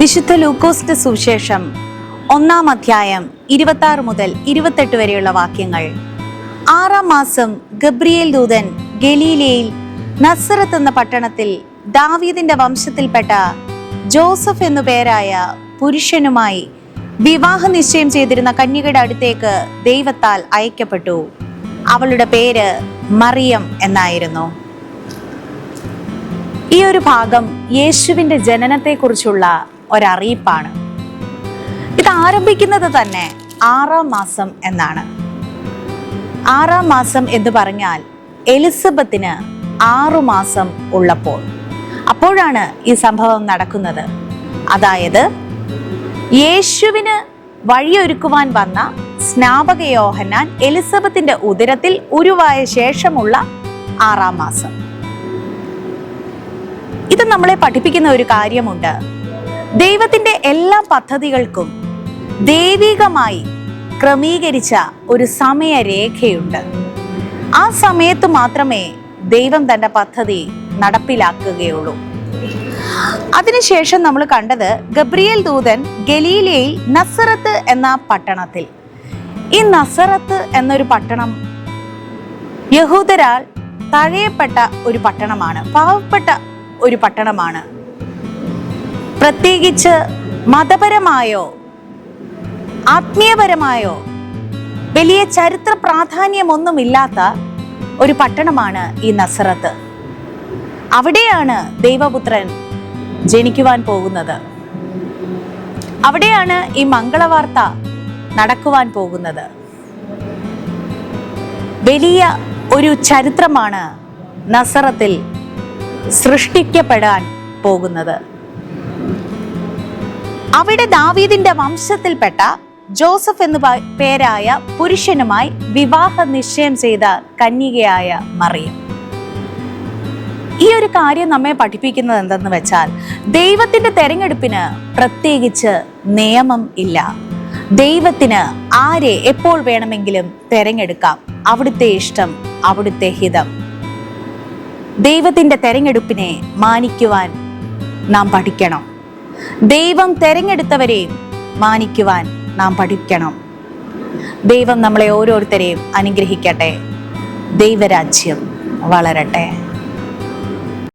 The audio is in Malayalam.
വിശുദ്ധ ലൂക്കോസിന്റെ സുവിശേഷം ഒന്നാം അധ്യായം ഇരുപത്തി ആറ് മുതൽ ഇരുപത്തെട്ട് വരെയുള്ള വാക്യങ്ങൾ. ആറാം മാസം ഗബ്രിയേൽ ദൂതൻ ഗലീലയിൽ നസറത്ത് എന്ന പട്ടണത്തിൽ ദാവീദിന്റെ വംശത്തിൽപ്പെട്ട ജോസഫ് എന്നു പേരായ പുരുഷനുമായി വിവാഹ നിശ്ചയം ചെയ്തിരുന്ന കന്യകയുടെ അടുത്തേക്ക് ദൈവത്താൽ അയക്കപ്പെട്ടു. അവളുടെ പേര് മറിയം എന്നായിരുന്നു. ഈ ഒരു ഭാഗം യേശുവിന്റെ ജനനത്തെക്കുറിച്ചുള്ള ഒരറിയിപ്പാണ്. ഇത് ആരംഭിക്കുന്നത് തന്നെ ആറാം മാസം എന്നാണ്. ആറാം മാസം എന്ന് പറഞ്ഞാൽ എലിസബത്തിന് ആറു മാസം ഉള്ളപ്പോൾ. അപ്പോഴാണ് ഈ സംഭവം നടക്കുന്നത്. അതായത് യേശുവിന് വഴിയൊരുക്കുവാൻ വന്ന സ്നാപക യോഹന്നാൻ എലിസബത്തിന്റെ ഉദരത്തിൽ ഉരുവായ ശേഷമുള്ള ആറാം മാസം. ഇത് നമ്മളെ പഠിപ്പിക്കുന്ന ഒരു കാര്യമുണ്ട്. ദൈവത്തിന്റെ എല്ലാ പദ്ധതികൾക്കും ദൈവികമായി ക്രമീകരിച്ച ഒരു സമയരേഖയുണ്ട്. ആ സമയത്ത് മാത്രമേ ദൈവം തന്റെ പദ്ധതി നടപ്പിലാക്കുകയുള്ളൂ. അതിനുശേഷം നമ്മൾ കണ്ടത് ഗബ്രിയേൽ ദൂതൻ ഗലീലയിൽ നസറത്ത് എന്ന പട്ടണത്തിൽ. ഈ നസറത്ത് എന്നൊരു പട്ടണം യഹൂദരാൾ തഴയപ്പെട്ട ഒരു പട്ടണമാണ് പാവപ്പെട്ട ഒരു പട്ടണമാണ്. പ്രത്യേകിച്ച് മതപരമായോ ആത്മീയപരമായോ വലിയ ചരിത്ര പ്രാധാന്യമൊന്നുമില്ലാത്ത ഒരു പട്ടണമാണ് ഈ നസറത്ത്. അവിടെയാണ് ദൈവപുത്രൻ ജനിക്കുവാൻ പോകുന്നത്. അവിടെയാണ് ഈ മംഗളവാർത്ത നടക്കുവാൻ പോകുന്നത്. വലിയ ഒരു ചരിത്രമാണ് നസറത്തിൽ സൃഷ്ടിക്കപ്പെടാൻ പോകുന്നത്. അവിടെ ദാവീദിന്റെ വംശത്തിൽപ്പെട്ട ജോസഫ് എന്നു പേരായ പുരുഷനുമായി വിവാഹ നിശ്ചയം ചെയ്ത കന്യകയായ മറിയം. ഈ ഒരു കാര്യം നമ്മെ പഠിപ്പിക്കുന്നത് എന്തെന്ന് വെച്ചാൽ ദൈവത്തിന്റെ തെരഞ്ഞെടുപ്പിന് പ്രത്യേകിച്ച് നിയമം ഇല്ല. ദൈവത്തിന് ആരെ എപ്പോൾ വേണമെങ്കിലും തെരഞ്ഞെടുക്കാം. അവിടുത്തെ ഇഷ്ടം അവിടുത്തെ ഹിതം. ദൈവത്തിന്റെ തെരഞ്ഞെടുപ്പിനെ മാനിക്കുവാൻ നാം പഠിക്കണം. ദൈവം തെരഞ്ഞെടുത്തവരെയും മാനിക്കുവാൻ നാം പഠിക്കണം. ദൈവം നമ്മളെ ഓരോരുത്തരെയും അനുഗ്രഹിക്കട്ടെ. ദൈവരാജ്യം വളരട്ടെ.